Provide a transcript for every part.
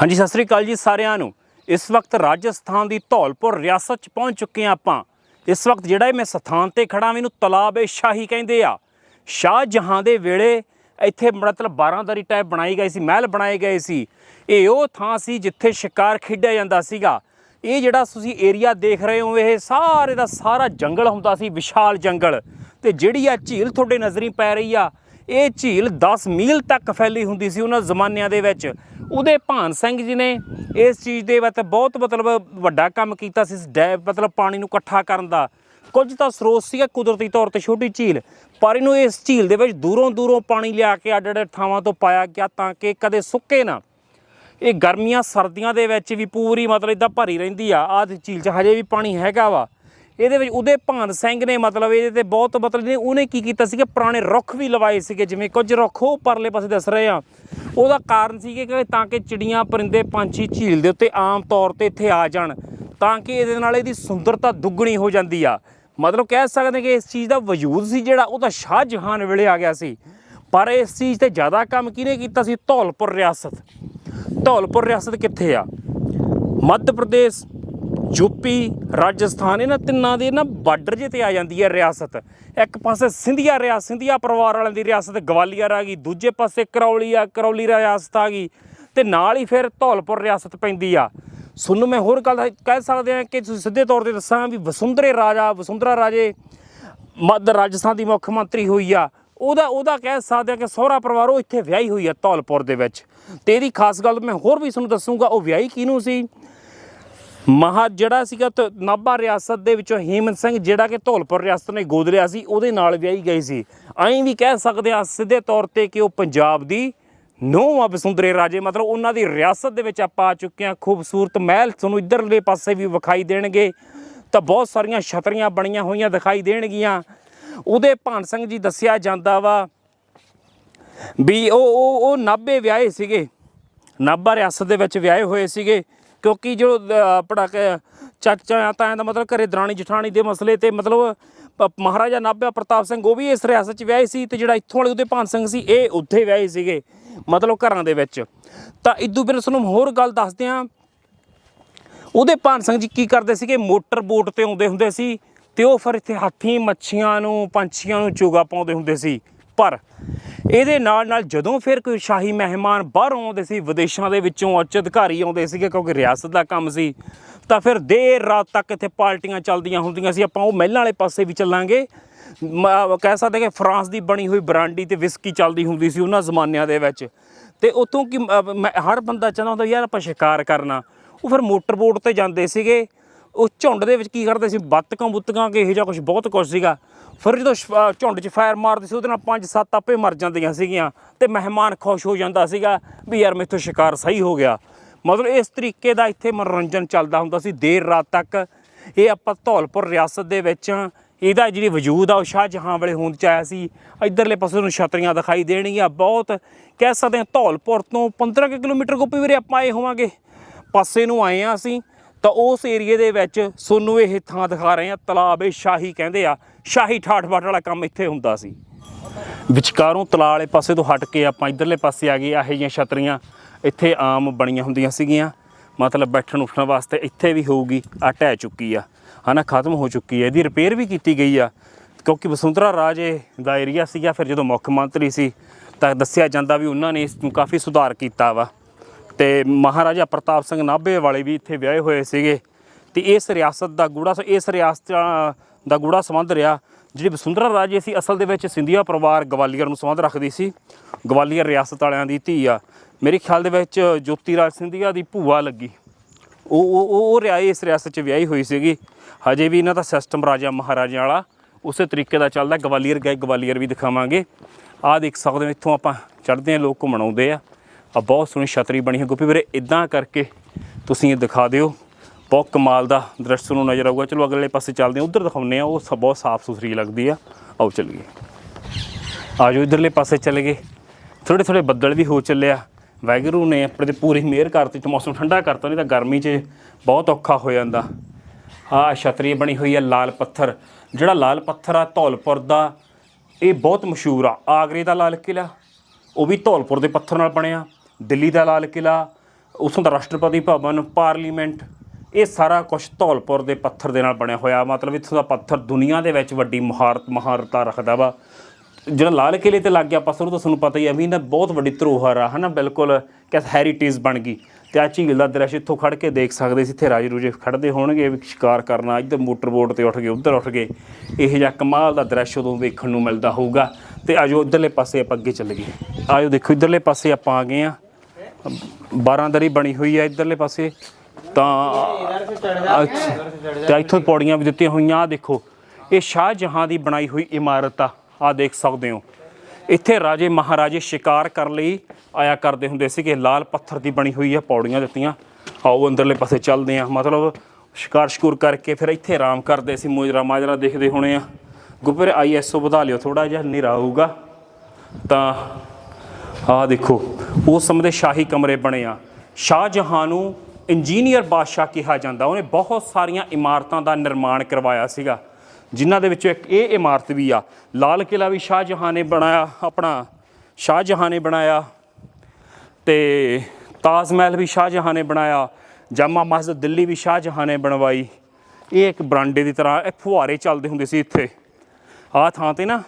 ਹਾਂਜੀ, ਸਤਿ ਸ੍ਰੀ ਅਕਾਲ ਜੀ ਸਾਰਿਆਂ ਨੂੰ। ਇਸ ਵਕਤ ਰਾਜਸਥਾਨ ਦੀ ਧੌਲਪੁਰ ਰਿਆਸਤ ਚ ਪਹੁੰਚ ਚੁੱਕੇ ਹਾਂ ਆਪਾਂ। ਇਸ ਵਕਤ ਜਿਹੜਾ ਇਹ ਮੈਂ ਸਥਾਨ ਤੇ ਖੜਾ ਮੈਨੂੰ ਤਲਾਬ ਏ ਸ਼ਾਹੀ ਕਹਿੰਦੇ ਆ। ਸ਼ਾਹ ਜਹਾਂ ਦੇ ਵੇਲੇ ਇੱਥੇ ਮਤਲਬ 12 ਦਰੀ ਟਾਈਪ ਬਣਾਈ ਗਈ ਸੀ, ਮਹਿਲ ਬਣਾਏ ਗਏ ਸੀ। ਇਹ ਉਹ ਥਾਂ ਸੀ ਜਿੱਥੇ ਸ਼ਿਕਾਰ ਖੇਡਿਆ ਜਾਂਦਾ ਸੀਗਾ। ਇਹ ਜਿਹੜਾ ਤੁਸੀਂ ਏਰੀਆ ਦੇਖ ਰਹੇ ਹੋ, ਇਹ ਸਾਰੇ ਦਾ ਸਾਰਾ ਜੰਗਲ ਹੁੰਦਾ ਸੀ, ਵਿਸ਼ਾਲ ਜੰਗਲ। ਤੇ ਜਿਹੜੀ ਆ ਝੀਲ ਤੁਹਾਡੇ ਨਜ਼ਰੀ ਪੈ ਰਹੀ ਆ ਇਹ ਝੀਲ 10 ਮੀਲ ਤੱਕ ਫੈਲੀ ਹੁੰਦੀ ਸੀ ਉਹਨਾਂ ਜ਼ਮਾਨਿਆਂ ਦੇ ਵਿੱਚ। ਉਹਦੇ ਭਾਨ ਸਿੰਘ ਜੀ ਨੇ ਇਸ ਚੀਜ਼ ਦੇ ਵਿੱਚ ਬਹੁਤ ਮਤਲਬ ਵੱਡਾ ਕੰਮ ਕੀਤਾ ਸੀ ਡੈ ਮਤਲਬ ਪਾਣੀ ਨੂੰ ਇਕੱਠਾ ਕਰਨ ਦਾ। ਕੁਝ ਤਾਂ ਸਰੋਤ ਸੀਗਾ ਕੁਦਰਤੀ ਤੌਰ ਤੇ ਛੋਟੀ ਝੀਲ, ਪਰ ਇਹਨੂੰ ਇਸ ਝੀਲ ਦੇ ਵਿੱਚ ਦੂਰੋਂ ਦੂਰੋਂ ਪਾਣੀ ਲਿਆ ਕੇ ਅੱਡ ਅੱਡ ਥਾਵਾਂ ਤੋਂ ਪਾਇਆ ਗਿਆ ਤਾਂ ਕਿ ਕਦੇ ਸੁੱਕੇ ਨਾ। ਇਹ ਗਰਮੀਆਂ, ਸਰਦੀਆਂ ਦੇ ਵਿੱਚ ਵੀ ਪੂਰੀ ਮਤਲਬ ਇਦਾਂ ਭਰੀ ਰਹਿੰਦੀ ਆ। ਆਹ ਝੀਲ 'ਚ ਹਜੇ ਵੀ ਪਾਣੀ ਹੈਗਾ ਵਾ। ਇਹਦੇ ਵਿੱਚ ਉਹਦੇ ਭਾਨ ਸਿੰਘ ਨੇ ਮਤਲਬ ਇਹਦੇ ਤੇ ਬਹੁਤ ਮਤਲਬ ਨੇ ਉਹਨੇ ਕੀ ਕੀਤਾ ਸੀ ਕਿ ਪੁਰਾਣੇ ਰੁੱਖ ਵੀ ਲਵਾਏ ਸੀਗੇ, ਜਿਵੇਂ ਕੁਝ ਰੁੱਖ ਉਹ ਪਰਲੇ ਪਾਸੇ ਦੱਸ ਰਹੇ ਆ। ਉਹਦਾ ਕਾਰਨ ਸੀਗੇ ਕਿ ਤਾਂ ਕਿ ਚਿੜੀਆਂ ਪਰਿੰਦੇ ਪੰਛੀ ਝੀਲ ਦੇ ਉੱਤੇ ਆਮ ਤੌਰ ਤੇ ਇੱਥੇ ਆ ਜਾਣ, ਤਾਂ ਕਿ ਇਹਦੇ ਨਾਲ ਇਹਦੀ ਸੁੰਦਰਤਾ ਦੁੱਗਣੀ ਹੋ ਜਾਂਦੀ ਆ। ਮਤਲਬ ਕਹਿ ਸਕਦੇ ਕਿ ਇਸ ਚੀਜ਼ ਦਾ ਵਜੂਦ ਸੀ ਜਿਹੜਾ, ਉਹ ਤਾਂ ਸ਼ਾਹਜਹਾਨ ਵੇਲੇ ਆ ਗਿਆ ਸੀ। ਪਰ ਇਸ ਚੀਜ਼ ਤੇ ਜ਼ਿਆਦਾ ਕੰਮ ਕਿਹਨੇ ਕੀਤਾ ਸੀ? ਧੌਲਪੁਰ ਰਿਆਸਤ। ਧੌਲਪੁਰ ਰਿਆਸਤ ਕਿੱਥੇ ਆ? ਮੱਧ ਪ੍ਰਦੇਸ਼ ਯੂਪੀ ਰਾਜਸਥਾਨ, ਇਹਨਾਂ ਤਿੰਨਾਂ ਦੇ ਨਾ ਬਾਰਡਰ ਜੇ ਤੇ ਆ ਜਾਂਦੀ ਹੈ ਰਿਆਸਤ। ਇੱਕ ਪਾਸੇ ਸਿੰਧੀਆ ਰਿਆਸਤ ਸਿੰਧੀਆ ਪਰਿਵਾਰ ਵਾਲਿਆਂ ਦੀ ਰਿਆਸਤ ਗਵਾਲੀਅਰ ਆ ਗਈ, ਦੂਜੇ ਪਾਸੇ ਕਰੌਲੀ ਆ, ਕਰੌਲੀ ਰਿਆਸਤ ਆ ਗਈ, ਤੇ ਨਾਲ ਹੀ ਫਿਰ ਧੌਲਪੁਰ ਰਿਆਸਤ ਪੈਂਦੀ ਆ। ਸੁਣਨ ਮੈਂ ਹੋਰ ਗੱਲ ਕਹਿ ਸਕਦੇ ਆ ਕਿ ਤੁਸੀਂ ਸਿੱਧੇ ਤੌਰ ਤੇ ਦੱਸਾਂ ਵੀ ਵਸੁੰਧਰੇ ਰਾਜਾ, ਵਸੁੰਧਰਾ ਰਾਜੇ, ਮੱਧ ਰਾਜਸਥਾਨ ਦੀ ਮੁੱਖ ਮੰਤਰੀ ਹੋਈ ਆ। ਉਹਦਾ ਉਹਦਾ ਕਹਿ ਸਕਦੇ ਆ ਕਿ ਸਹੁਰਾ ਪਰਿਵਾਰ, ਉਹ ਇੱਥੇ ਵਿਆਹੀ ਹੋਈ ਆ ਧੌਲਪੁਰ ਦੇ ਵਿੱਚ। ਤੇ ਇਹਦੀ ਖਾਸ ਗੱਲ ਮੈਂ ਹੋਰ ਵੀ ਤੁਹਾਨੂੰ ਦੱਸੂਗਾ, ਉਹ ਵਿਆਹੀ ਕਿਹਨੂੰ ਸੀ? ਮਹਾ ਜਿਹੜਾ ਸੀਗਾ ਤ- ਨਾਭਾ ਰਿਆਸਤ ਦੇ ਵਿੱਚੋਂ ਹੀਮਤ ਸਿੰਘ, ਜਿਹੜਾ ਕਿ ਧੌਲਪੁਰ ਰਿਆਸਤ ਨੇ ਗੋਦ ਲਿਆ ਸੀ, ਉਹਦੇ ਨਾਲ ਵਿਆਹੀ ਗਈ ਸੀ। ਐਂ ਵੀ ਕਹਿ ਸਕਦੇ ਆ ਸਿੱਧੇ ਤੌਰ ਤੇ ਕਿ ਉਹ ਪੰਜਾਬ ਦੀ ਨੌਂ ਆ ਰਾਜੇ, ਮਤਲਬ ਉਹਨਾਂ ਦੀ ਰਿਆਸਤ ਦੇ ਵਿੱਚ ਆਪਾਂ ਆ ਚੁੱਕੇ ਆ ਖੂਬਸੂਰਤ ਮਹਿਲ ਤੁਹਾਨੂੰ ਇਧਰਲੇ ਪਾਸੇ ਵੀ ਵਿਖਾਈ ਦੇਣਗੇ। ਤਾਂ ਬਹੁਤ ਸਾਰੀਆਂ ਛਤਰੀਆਂ ਬਣੀਆਂ ਹੋਈਆਂ ਦਿਖਾਈ ਦੇਣਗੀਆਂ। ਉਹਦੇ ਭਾਨ ਸਿੰਘ ਜੀ ਦੱਸਿਆ ਜਾਂਦਾ ਵਾ ਵੀ ਉਹ ਉਹ ਨਾਭੇ ਵਿਆਹੇ ਸੀਗੇ। ਨਾਭਾ ਰਿਆਸਤ ਦੇ ਵਿੱਚ ਵਿਆਹੇ ਹੋਏ ਸੀਗੇ। ਕਿਉਂਕਿ ਜੋ ਅ, ਆਪਣਾ ਕਿ ਚਾਚਾ ਤਾਂ ਦਾ ਮਤਲਬ ਘਰੇ ਦਰਾਣੀ ਜਠਾਣੀ ਦੇ ਮਸਲੇ ਤੇ ਮਤਲਬ ਪ- ਮਹਾਰਾਜਾ ਨਾਭਿਆ ਪ੍ਰਤਾਪ ਸਿੰਘ ਉਹ ਵੀ ਇਸ ਰਿਆਸਤ 'ਚ ਵਿਆਹੇ ਸੀ ਤੇ ਜਿਹੜਾ ਇੱਥੋਂ ਵਾਲੇ ਉਹਦੇ ਭਾਨ ਸਿੰਘ ਸੀ ਇਹ ਉੱਥੇ ਵਿਆਹੇ ਸੀਗੇ ਮਤਲਬ ਘਰਾਂ ਦੇ ਵਿੱਚ। ਤਾਂ ਇਦੋਂ ਫਿਰ ਤੁਹਾਨੂੰ ਹੋਰ ਗੱਲ ਦੱਸਦੇ ਹਾਂ ਉਹਦੇ ਭਾਨ ਸਿੰਘ ਜੀ ਕੀ ਕਰਦੇ ਸੀਗੇ? ਮੋਟਰ ਬੋਟ ਤੇ ਆਉਂਦੇ ਹੁੰਦੇ ਸੀ ਤੇ ਉਹ ਫਿਰ ਇੱਥੇ ਹਾਥੀ ਮੱਛੀਆਂ ਨੂੰ ਪੰਛੀਆਂ ਨੂੰ ਚੋਗਾ ਪਾਉਂਦੇ ਹੁੰਦੇ ਸੀ। ਪਰ ਇਹਦੇ ਨਾਲ ਨਾਲ ਜਦੋਂ ਫਿਰ ਕੋਈ ਸ਼ਾਹੀ ਮਹਿਮਾਨ ਬਾਹਰੋਂ ਆਉਂਦੇ ਸੀ, ਵਿਦੇਸ਼ਾਂ ਦੇ ਵਿੱਚੋਂ ਉੱਚ ਅਧਿਕਾਰੀ ਆਉਂਦੇ ਸੀਗੇ ਕਿਉਂਕਿ ਰਿਆਸਤ ਦਾ ਕੰਮ ਸੀ, ਤਾਂ ਫਿਰ ਦੇਰ ਰਾਤ ਤੱਕ ਇੱਥੇ ਪਾਰਟੀਆਂ ਚੱਲਦੀਆਂ ਹੁੰਦੀਆਂ ਸੀ। ਆਪਾਂ ਉਹ ਮਹਿਲਾਂ ਵਾਲੇ ਪਾਸੇ ਵੀ ਚੱਲਾਂਗੇ। ਮ- ਕਹਿ ਸਕਦੇ ਕਿ ਫਰਾਂਸ ਦੀ ਬਣੀ ਹੋਈ ਬਰਾਂਡੀ ਤੇ ਵਿਸਕੀ ਚੱਲਦੀ ਹੁੰਦੀ ਸੀ ਉਹਨਾਂ ਜ਼ਮਾਨਿਆਂ ਦੇ ਵਿੱਚ। ਤੇ ਉਤੋਂ ਕਿ ਮੈਂ- ਹਰ ਬੰਦਾ ਚਾਹੁੰਦਾ ਹੁੰਦਾ ਯਾਰ ਆਪਾਂ ਸ਼ਿਕਾਰ ਕਰਨਾ। ਉਹ ਫਿਰ ਮੋਟਰ ਬੋਟ ਤੇ ਜਾਂਦੇ ਸੀਗੇ। ਉਹ ਝੁੰਡ ਦੇ ਵਿੱਚ ਕੀ ਕਰਦੇ ਸੀ? ਬੱਤਕਾਂ ਬੁੱਤਕਾਂ ਕਿ ਇਹੋ ਜਿਹਾ ਕੁਝ ਬਹੁਤ ਕੁਝ ਸੀਗਾ। ਫਿਰ ਜਦੋਂ ਸ਼- ਅ, ਝੁੰਡ 'ਚ ਫਾਇਰ ਮਾਰਦੇ ਸੀ ਉਹਦੇ ਨਾਲ ਪੰਜ ਸੱਤ ਆਪੇ ਮਰ ਜਾਂਦੀਆਂ ਸੀਗੀਆਂ ਤੇ ਮਹਿਮਾਨ ਖੁਸ਼ ਹੋ ਜਾਂਦਾ ਸੀਗਾ ਵੀ ਯਾਰ ਮੇਥੋਂ ਸ਼ਿਕਾਰ ਸਹੀ ਹੋ ਗਿਆ। ਮਤਲਬ ਇਸ ਤਰੀਕੇ ਦਾ ਇੱਥੇ ਮਨੋਰੰਜਨ ਚੱਲਦਾ ਹੁੰਦਾ ਸੀ ਦੇਰ ਰਾਤ ਤੱਕ। ਇਹ ਆਪਾਂ ਧੌਲਪੁਰ ਰਿਆਸਤ ਦੇ ਵਿੱਚ ਇਹਦਾ ਜਿਹੜੀ ਵਜੂਦ ਆ ਉਹ ਸ਼ਾਹਜਹਾਂ ਵਾਲੇ ਹੋਂਦ ਚ ਆਇਆ ਸੀ। ਇਧਰਲੇ ਪਾਸੇ ਨੂੰ ਛਤਰੀਆਂ ਦਿਖਾਈ ਦੇਣਗੀਆਂ ਬਹੁਤ। ਕਹਿ ਸਕਦੇ ਹਾਂ ਧੌਲਪੁਰ ਤੋਂ 15 ਕੁ ਕਿਲੋਮੀਟਰ ਗੋਪੀ ਵੀਰੇ ਆਪਾਂ ਆਏ ਹੋਵਾਂਗੇ। ਪਾਸੇ ਨੂੰ ਆਏ ਆ ਅਸੀਂ। ਤਾਂ ਉਸ ਏਰੀਏ ਦੇ ਵਿੱਚ ਸੋਨੂੰ ਇਹ ਥਾਂ ਦਿਖਾ ਰਹੇ ਆ, ਤਲਾਬ ਇਹ ਸ਼ਾਹੀ ਕਹਿੰਦੇ ਆ, ਸ਼ਾਹੀ ਠਾਠ ਬਾਠ ਵਾਲਾ ਕੰਮ ਇੱਥੇ ਹੁੰਦਾ ਸੀ। ਵਿਚਕਾਰੋਂ ਤਲਾਬ ਵਾਲੇ ਪਾਸੇ ਤੋਂ ਹਟ ਕੇ ਆਪਾਂ ਇਧਰਲੇ ਪਾਸੇ ਆ ਗਏ ਇਹੋ ਜਿਹੀਆਂ ਛਤਰੀਆਂ ਇੱਥੇ ਆਮ ਬਣੀਆਂ ਹੁੰਦੀਆਂ ਸੀਗੀਆਂ। ਮਤਲਬ ਬੈਠਣ ਉੱਠਣ ਵਾਸਤੇ ਇੱਥੇ ਵੀ ਹੋਊਗੀ ਆ ਢਹਿ ਚੁੱਕੀ ਆ। ਹਨਾ, ਖਤਮ ਹੋ ਚੁੱਕੀ ਹੈ ਇਹਦੀ ਰਿਪੇਅਰ ਵੀ ਕੀਤੀ ਗਈ ਆ। ਕਿਉਂਕਿ ਵਸੁੰਧਰਾ ਰਾਜੇ ਦਾ ਏਰੀਆ ਸੀਗਾ, ਫਿਰ ਜਦੋਂ ਮੁੱਖ ਮੰਤਰੀ ਸੀ, ਤਾਂ ਦੱਸਿਆ ਜਾਂਦਾ ਵੀ ਉਹਨਾਂ ਨੇ ਇਸ ਨੂੰ ਕਾਫੀ ਸੁਧਾਰ ਕੀਤਾ ਵਾ। ਤੇ ਮਹਾਰਾਜਾ ਪ੍ਰਤਾਪ ਸਿੰਘ ਨਾਭੇ ਵਾਲੇ ਵੀ ਇੱਥੇ ਵਿਆਹੇ ਹੋਏ ਸੀਗੇ। ਤੇ ਇਸ ਰਿਆਸਤ ਦਾ ਗੂੜਾ ਇਸ ਰਿਆਸਤ ਦਾ ਗੂੜਾ ਸੰਬੰਧ ਰਿਹਾ, ਜਿਹੜੀ ਵਸੁੰਧਰਾ ਰਾਜੇ ਸੀ, ਅਸਲ ਦੇ ਵਿੱਚ ਸਿੰਧੀਆ ਪਰਿਵਾਰ ਗਵਾਲੀਅਰ ਨੂੰ ਸੰਬੰਧ ਰੱਖਦੀ ਸੀ। ਗਵਾਲੀਅਰ ਰਿਆਸਤ ਵਾਲਿਆਂ ਦੀ ਧੀ ਆ। ਮੇਰੇ ਖਿਆਲ ਦੇ ਵਿੱਚ ਜੋਤੀ ਰਾਜ ਸਿੰਧੀਆ ਦੀ ਭੂਆ ਲੱਗੀ। ਉਹ ਉਹ, ਉਹ- ਉਹ ਰਿਆਏ ਇਸ ਰਿਆਸਤ 'ਚ ਵਿਆਹੀ ਹੋਈ ਸੀਗੀ। ਹਜੇ ਵੀ ਇਹਨਾਂ ਦਾ ਸਿਸਟਮ ਰਾਜਾ ਮਹਾਰਾਜਿਆਂ ਵਾਲਾ। ਉਸੇ ਤਰੀਕੇ ਦਾ ਚੱਲਦਾ, ਗਵਾਲੀਅਰ ਗਏ, ਗਵਾਲੀਅਰ ਵੀ ਦਿਖਾਵਾਂਗੇ। ਆਹ ਦੇਖ ਸਕਦੇ ਹੋ, ਇੱਥੋਂ ਆਪਾਂ ਚੜ੍ਹਦੇ ਆ ਲੋਕ ਘੁੰਮਣ ਆਉਂਦੇ ਆ। ਆ ਬਹੁਤ ਸੋਹਣੀ ਛਤਰੀ ਬਣੀ ਹੈ। ਗੋਪੀ ਵੀਰੇ ਇਦਾਂ ਕਰਕੇ ਤੁਸੀਂ ਇਹ ਦਿਖਾ ਦਿਓ। ਬਹੁਤ ਕਮਾਲ ਦਾ ਦ੍ਰਿਸ਼ ਤੁਹਾਨੂੰ ਨਜ਼ਰ ਆਊਗਾ। ਚਲੋ, ਅਗਲੇ ਪਾਸੇ ਚੱਲਦੇ ਆ ਉਧਰ ਦਿਖਾਉਂਦੇ ਆ ਉਹ ਸ- ਬਹੁਤ ਸਾਫ਼ ਸੁਥਰੀ ਲੱਗਦੀ ਆ। ਆਓ ਚੱਲੀਏ। ਆਜੋ ਇਧਰਲੇ ਪਾਸੇ ਚਲੇ ਗਏ। ਥੋੜੇ ਥੋੜੇ ਬੱਦਲ ਵੀ ਹੋ ਚੱਲਿਆ ਵਾਹਿਗੁਰੂ ਨੇ ਆਪਣੇ ਤੇ ਪੂਰੀ ਮਿਹਰ ਕਰਤੀ। ਤੇ ਮੌਸਮ ਠੰਡਾ ਕਰਤਾ। ਨਹੀਂ ਤਾਂ ਗਰਮੀ 'ਚ ਬਹੁਤ ਔਖਾ ਹੋ ਜਾਂਦਾ। ਆਹ ਛਤਰੀ ਬਣੀ ਹੋਈ ਹੈ ਲਾਲ ਪੱਥਰ। ਜਿਹੜਾ ਲਾਲ ਪੱਥਰ ਆ, ਧੌਲਪੁਰ ਦਾ, ਇਹ ਬਹੁਤ ਮਸ਼ਹੂਰ ਆ। ਆਗਰੇ ਦਾ ਲਾਲ ਕਿਲਾ ਉਹ ਵੀ ਧੌਲਪੁਰ ਦੇ ਪੱਥਰ ਨਾਲ ਬਣਿਆ। ਦਿੱਲੀ ਦਾ ਲਾਲ ਕਿਲਾ ਉਥੋਂ ਦਾ ਰਾਸ਼ਟਰਪਤੀ ਭਵਨ, ਪਾਰਲੀਮੈਂਟ, ਇਹ ਸਾਰਾ ਕੁਝ ਧੌਲਪੁਰ ਦੇ ਪੱਥਰ ਦੇ ਨਾਲ ਬਣਿਆ ਹੋਇਆ। ਮਤਲਬ ਇੱਥੋਂ ਦਾ ਪੱਥਰ ਦੁਨੀਆ ਦੇ ਵਿੱਚ ਵੱਡੀ ਮਹਾਰਤ, ਮਹਾਰਤਾ ਰੱਖਦਾ ਵਾ। ਜਿਹੜਾ ਲਾਲ ਕਿਲੇ ਤੇ ਲੱਗ ਗਿਆ ਪੱਥਰ ਤਾਂ ਤੁਹਾਨੂੰ ਪਤਾ ਹੀ ਹੈ ਵੀ ਨਾ ਬਹੁਤ ਵੱਡੀ ਧਰੋਹਰ ਆ, ਹਨਾ? ਬਿਲਕੁਲ ਕਿ ਹੈਰੀਟੇਜ ਬਣ ਗਈ। ਤੇ ਆ ਝੀਲ ਦਾ ਦ੍ਰਿਸ਼ ਇੱਥੋਂ ਖੜ ਕੇ ਦੇਖ ਸਕਦੇ ਸੀ, ਇੱਥੇ ਰਾਜੇ ਰੂਜੇ ਖੜਦੇ ਹੋਣਗੇ, ਵੀ ਸ਼ਿਕਾਰ ਕਰਨਾ, ਇੱਧਰ ਮੋਟਰ ਬੋਟ ਤੇ ਉੱਠ ਗਏ ਉੱਧਰ ਉੱਠ ਗਏ ਇਹ ਜਿਹਾ ਕਮਾਲ ਦਾ ਦ੍ਰਿਸ਼ ਉਦੋਂ ਵੇਖਣ ਨੂੰ ਮਿਲਦਾ ਹੋਊਗਾ। ਤੇ ਆਜੋ, ਇੱਧਰਲੇ ਪਾਸੇ ਆਪਾਂ ਅੱਗੇ ਚੱਲ ਗਏ ਆਜੋ ਦੇਖੋ, ਇੱਧਰਲੇ ਪਾਸੇ ਆਪਾਂ ਆ ਗਏ ਆ 12 ਦਰੀ ਬਣੀ ਹੋਈ ਹੈ ਇੱਧਰਲੇ ਪਾਸੇ। ਤਾਂ ਅੱਛਾ, ਤੇ ਇੱਥੋਂ ਪੌੜੀਆਂ ਵੀ ਦਿੱਤੀਆਂ ਹੋਈਆਂ। ਆ ਦੇਖੋ, ਇਹ ਸ਼ਾਹ ਜਹਾਂ ਦੀ ਬਣਾਈ ਹੋਈ ਇਮਾਰਤ ਆ। ਆ ਦੇਖ ਸਕਦੇ ਹੋ। ਇੱਥੇ ਰਾਜੇ ਮਹਾਰਾਜੇ ਸ਼ਿਕਾਰ ਕਰਨ ਲਈ ਆਇਆ ਕਰਦੇ ਹੁੰਦੇ ਸੀ ਕਿ ਲਾਲ ਪੱਥਰ ਦੀ ਬਣੀ ਹੋਈ ਆ, ਪੌੜੀਆਂ ਦਿੱਤੀਆਂ। ਆਓ ਅੰਦਰਲੇ ਪਾਸੇ ਚੱਲਦੇ ਆ ਮਤਲਬ ਸ਼ਿਕਾਰ ਸ਼ਕੂਰ ਕਰਕੇ ਫਿਰ ਇੱਥੇ ਆਰਾਮ ਕਰਦੇ ਸੀ। ਮੋਜਰਾ ਮਾਜਰਾ ਦੇਖਦੇ ਹੋਣੇ ਆ। ਗੁੱਪਰ ਆਈਐਸਓ ਵਧਾ ਲਿਓ ਥੋੜਾ ਜਿਹਾ, ਹਨੇਰਾ ਹੋਊਗਾ ਤਾਂ ਆਹ ਦੇਖੋ, ਉਸ ਸਮੇਂ ਦੇ ਸ਼ਾਹੀ ਕਮਰੇ ਬਣੇ ਆ। ਸ਼ਾਹਜਹਾਂ ਨੂੰ ਇੰਜੀਨੀਅਰ ਬਾਦਸ਼ਾਹ ਕਿਹਾ ਜਾਂਦਾ। ਉਹਨੇ ਬਹੁਤ ਸਾਰੀਆਂ ਇਮਾਰਤਾਂ ਦਾ ਨਿਰਮਾਣ ਕਰਵਾਇਆ ਸੀਗਾ, ਜਿਨ੍ਹਾਂ ਦੇ ਵਿੱਚੋਂ ਇੱਕ ਇਹ ਇਮਾਰਤ ਵੀ ਆ। ਲਾਲ ਕਿਲਾ ਵੀ ਸ਼ਾਹਜਹਾਂ ਨੇ ਬਣਾਇਆ, ਆਪਣਾ ਸ਼ਾਹਜਹਾਂ ਨੇ ਬਣਾਇਆ। ਤੇ ਤਾਜ ਮਹਿਲ ਵੀ ਸ਼ਾਹਜਹਾਂ ਨੇ ਬਣਾਇਆ। ਜਾਮਾ ਮਸਜਿਦ ਦਿੱਲੀ ਵੀ ਸ਼ਾਹਜਹਾਂ ਨੇ ਬਣਵਾਈ। ਇਹ ਇੱਕ ਬਰਾਂਡੇ ਦੀ ਤਰ੍ਹਾਂ, ਇਹ ਫੁਹਾਰੇ ਚੱਲਦੇ ਹੁੰਦੇ ਸੀ ਇੱਥੇ। ਆਹ ਥਾਂ ਤੇ ਨਾ,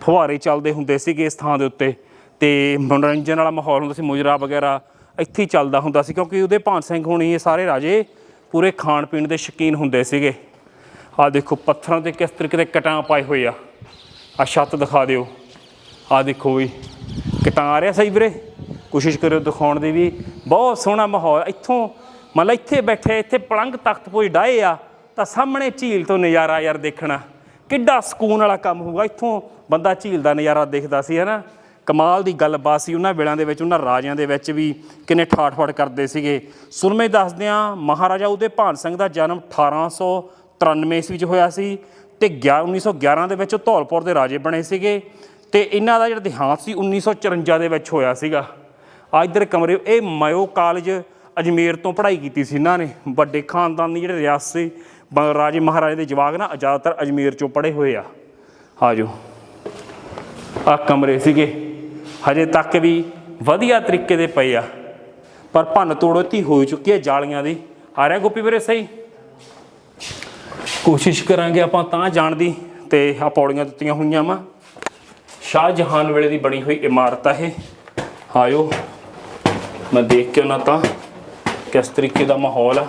ਫੁਹਾਰੇ ਚੱਲਦੇ ਹੁੰਦੇ ਸੀਗੇ ਇਸ ਥਾਂ ਦੇ ਉੱਤੇ। ਤੇ ਮਨੋਰੰਜਨ ਵਾਲਾ ਮਾਹੌਲ ਹੁੰਦਾ ਸੀ, ਮੁਜਰਾ ਵਗੈਰਾ ਇੱਥੇ ਹੀ ਚੱਲਦਾ ਹੁੰਦਾ ਸੀ, ਕਿਉਂਕਿ ਉਹਦੇ ਭਾਨ ਸਿੰਘ ਹੋਣੀ ਇਹ ਸਾਰੇ ਰਾਜੇ ਪੂਰੇ ਖਾਣ ਪੀਣ ਦੇ ਸ਼ੌਕੀਨ ਹੁੰਦੇ ਸੀਗੇ। ਆਹ ਦੇਖੋ, ਪੱਥਰਾਂ ਤੇ ਕਿਸ ਤਰੀਕੇ ਦੇ ਕਟਾਂ ਪਾਏ ਹੋਏ ਆ। ਆ ਛੱਤ ਦਿਖਾ ਦਿਓ। ਆਹ ਦੇਖੋ ਵੀ ਕਟਾਂ ਆ ਰਿਹਾ ਸਹੀ ਵੀਰੇ। ਕੋਸ਼ਿਸ਼ ਕਰਿਓ ਦਿਖਾਉਣ ਦੀ ਵੀ। ਬਹੁਤ ਸੋਹਣਾ ਮਾਹੌਲ। ਇੱਥੋਂ ਮਤਲਬ ਇੱਥੇ ਬੈਠੇ, ਇੱਥੇ ਪਲੰਗ ਤਖਤ ਕੋਈ ਡਾਏ ਆ, ਤਾਂ ਸਾਹਮਣੇ ਝੀਲ ਤੋਂ ਨਜ਼ਾਰਾ ਯਾਰ ਦੇਖਣਾ। ਕਿੱਡਾ ਸਕੂਨ ਵਾਲਾ ਕੰਮ ਹੋਊਗਾ। ਇੱਥੋਂ ਬੰਦਾ ਝੀਲ ਦਾ ਨਜ਼ਾਰਾ ਦੇਖਦਾ ਸੀ ਹਨਾ ਕਮਾਲ ਦੀ ਗੱਲਬਾਤ ਸੀ ਉਹਨਾਂ ਵੇਲਿਆਂ ਦੇ ਵਿੱਚ, ਉਹਨਾਂ ਰਾਜਿਆਂ ਦੇ ਵਿੱਚ ਵੀ ਕਿੰਨੇ ਠਾਠ-ਫਾਠ ਕਰਦੇ ਸੀਗੇ। ਸੁਰਮੇ ਦੱਸਦੇ ਆ ਮਹਾਰਾਜਾ ਉਹਦੇ ਭਾਨ ਸਿੰਘ ਦਾ ਜਨਮ 1893 ਈਸਵੀ 'ਚ ਹੋਇਆ ਸੀ ਤੇ 11 1911 ਦੇ ਵਿੱਚ ਉਹ ਧੌਲਪੁਰ ਦੇ ਰਾਜੇ ਬਣੇ ਸੀਗੇ ਤੇ ਇਹਨਾਂ ਦਾ ਜਿਹੜਾ ਦੇਹਾਂਤ ਸੀ 1954 ਦੇ ਵਿੱਚ ਹੋਇਆ ਸੀਗਾ। ਆ ਇੱਧਰ ਕਮਰੇ, ਇਹ ਮਾਇਓ ਕਾਲਜ ਅਜਮੇਰ ਤੋਂ ਪੜ੍ਹਾਈ ਕੀਤੀ ਸੀ ਇਹਨਾਂ ਨੇ। ਵੱਡੇ ਖਾਨਦਾਨੀ ਜਿਹੜੇ ਰਿਆਸਤ ਸੀ ਬ- ਰਾਜੇ ਮਹਾਰਾਜੇ ਦੇ ਜਵਾਕ ਨਾ ਜ਼ਿਆਦਾਤਰ ਅਜਮੇਰ ਚੋਂ ਪੜ੍ਹੇ ਹੋਏ ਆ। ਆਜੋ ਆ ਕਮਰੇ ਸੀਗੇ। ਹਜੇ ਤੱਕ ਵੀ ਵਧੀਆ ਤਰੀਕੇ ਦੇ ਪਏ ਆ। ਪਰ ਭੰਨ ਤੋੜ ਹੋ ਚੁੱਕੀ ਹੈ ਜਾਲੀਆਂ ਦੀ। ਆ ਰਿਹਾ ਗੋਪੀ ਵੀਰੇ, ਸਹੀ? ਕੋਸ਼ਿਸ਼ ਕਰਾਂਗੇ ਆਪਾਂ ਤਾਂ ਜਾਣ ਦੀ ਤੇ ਆ ਪੌੜੀਆਂ ਦਿੱਤੀਆਂ ਹੋਈਆਂ ਵਾ। ਸ਼ਾਹਜਹਾਨ ਵੇਲੇ ਦੀ ਬਣੀ ਹੋਈ ਇਮਾਰਤ ਆ ਇਹ। ਆਇਓ, ਮੈਂ ਦੇਖ ਕੇ ਉਹਨਾਂ ਤਾਂ ਕਿਸ ਤਰੀਕੇ ਦਾ ਮਾਹੌਲ ਆ।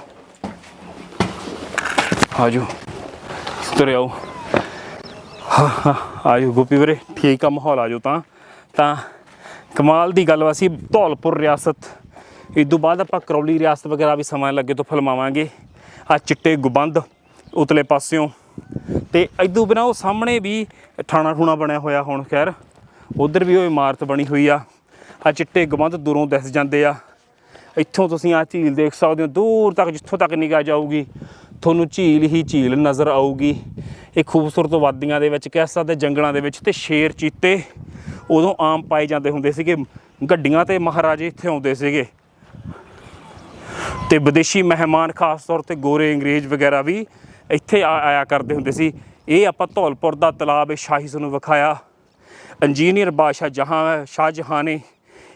ਆਜੋ ਤੁਰੇ ਆਓ। ਹਾਂ ਹਾਂ, ਆਜੋ ਗੋਪੀ ਵੀਰੇ, ਠੀਕ ਆ ਮਾਹੌਲ, ਆਜੋ ਤਾਂ। ਤਾਂ ਕਮਾਲ ਦੀ ਗੱਲ ਵਾ ਸੀ ਧੌਲਪੁਰ ਰਿਆਸਤ। ਇਸ ਤੋਂ ਬਾਅਦ ਆਪਾਂ ਕਰੌਲੀ ਰਿਆਸਤ ਵਗੈਰਾ ਵੀ ਸਮਾਂ ਲੱਗੇ ਤੋਂ ਫਲਮਾਵਾਂਗੇ। ਆ ਚਿੱਟੇ ਗੁਬੰਦ ਉਤਲੇ ਪਾਸਿਓਂ। ਤੇ ਇਦੋਂ ਬਿਨਾਂ ਉਹ ਸਾਹਮਣੇ ਵੀ ਠਾਣਾ ਠੂਣਾ ਬਣਿਆ ਹੋਇਆ ਹੁਣ, ਖੈਰ। ਉਧਰ ਵੀ ਉਹ ਇਮਾਰਤ ਬਣੀ ਹੋਈ ਆ। ਆ ਚਿੱਟੇ ਗੁਬੰਦ ਦੂਰੋਂ ਦਿਸ ਜਾਂਦੇ ਆ। ਇੱਥੋਂ ਤੁਸੀਂ ਆ ਝੀਲ ਦੇਖ ਸਕਦੇ ਹੋ, ਦੂਰ ਤੱਕ ਜਿੱਥੋਂ ਤੱਕ ਨਿਗਾਹ ਜਾਊਗੀ, ਤੁਹਾਨੂੰ ਝੀਲ ਹੀ ਝੀਲ ਨਜ਼ਰ ਆਊਗੀ। ਇਹ ਖੂਬਸੂਰਤ ਵਾਦੀਆਂ ਦੇ ਵਿੱਚ, ਕਹਿ ਸਕਦੇ ਜੰਗਲਾਂ ਦੇ ਵਿੱਚ ਤੇ ਸ਼ੇਰ ਚੀਤੇ। ਉਦੋਂ ਆਮ ਪਾਏ ਜਾਂਦੇ ਹੁੰਦੇ ਸੀਗੇ। ਗੱਡੀਆਂ ਤੇ ਮਹਾਰਾਜੇ ਇੱਥੇ ਆਉਂਦੇ ਸੀਗੇ। ਤੇ ਵਿਦੇਸ਼ੀ ਮਹਿਮਾਨ ਖਾਸ ਤੌਰ ਤੇ ਗੋਰੇ ਅੰਗਰੇਜ਼ ਵਗੈਰਾ ਵੀ ਇੱਥੇ ਆ- ਆਇਆ ਕਰਦੇ ਹੁੰਦੇ ਸੀ। ਇਹ ਆਪਾਂ ਧੌਲਪੁਰ ਦਾ ਤਲਾਬ ਇਹ ਸ਼ਾਹੀ ਨੂੰ ਵਿਖਾਇਆ। ਇੰਜੀਨੀਅਰ ਬਾਦਸ਼ਾਹ ਜਹਾਂ, ਸ਼ਾਹ ਜਹਾਂ ਨੇ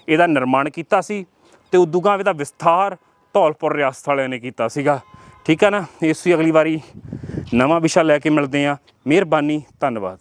ਇਹਦਾ ਨਿਰਮਾਣ ਕੀਤਾ ਸੀ ਤੇ ਉਦੋਂ ਇਹਦਾ ਵਿਸਥਾਰ ਧੌਲਪੁਰ ਰਿਆਸਤ ਵਾਲਿਆਂ ਨੇ ਕੀਤਾ ਸੀਗਾ। ਠੀਕ ਹੈ ਨਾ? ਇਸ ਦੀ ਅਗਲੀ ਵਾਰੀ ਨਵਾਂ ਵਿਸ਼ਾ ਲੈ ਕੇ ਮਿਲਦੇ ਆ ਮਿਹਰਬਾਨੀ, ਧੰਨਵਾਦ।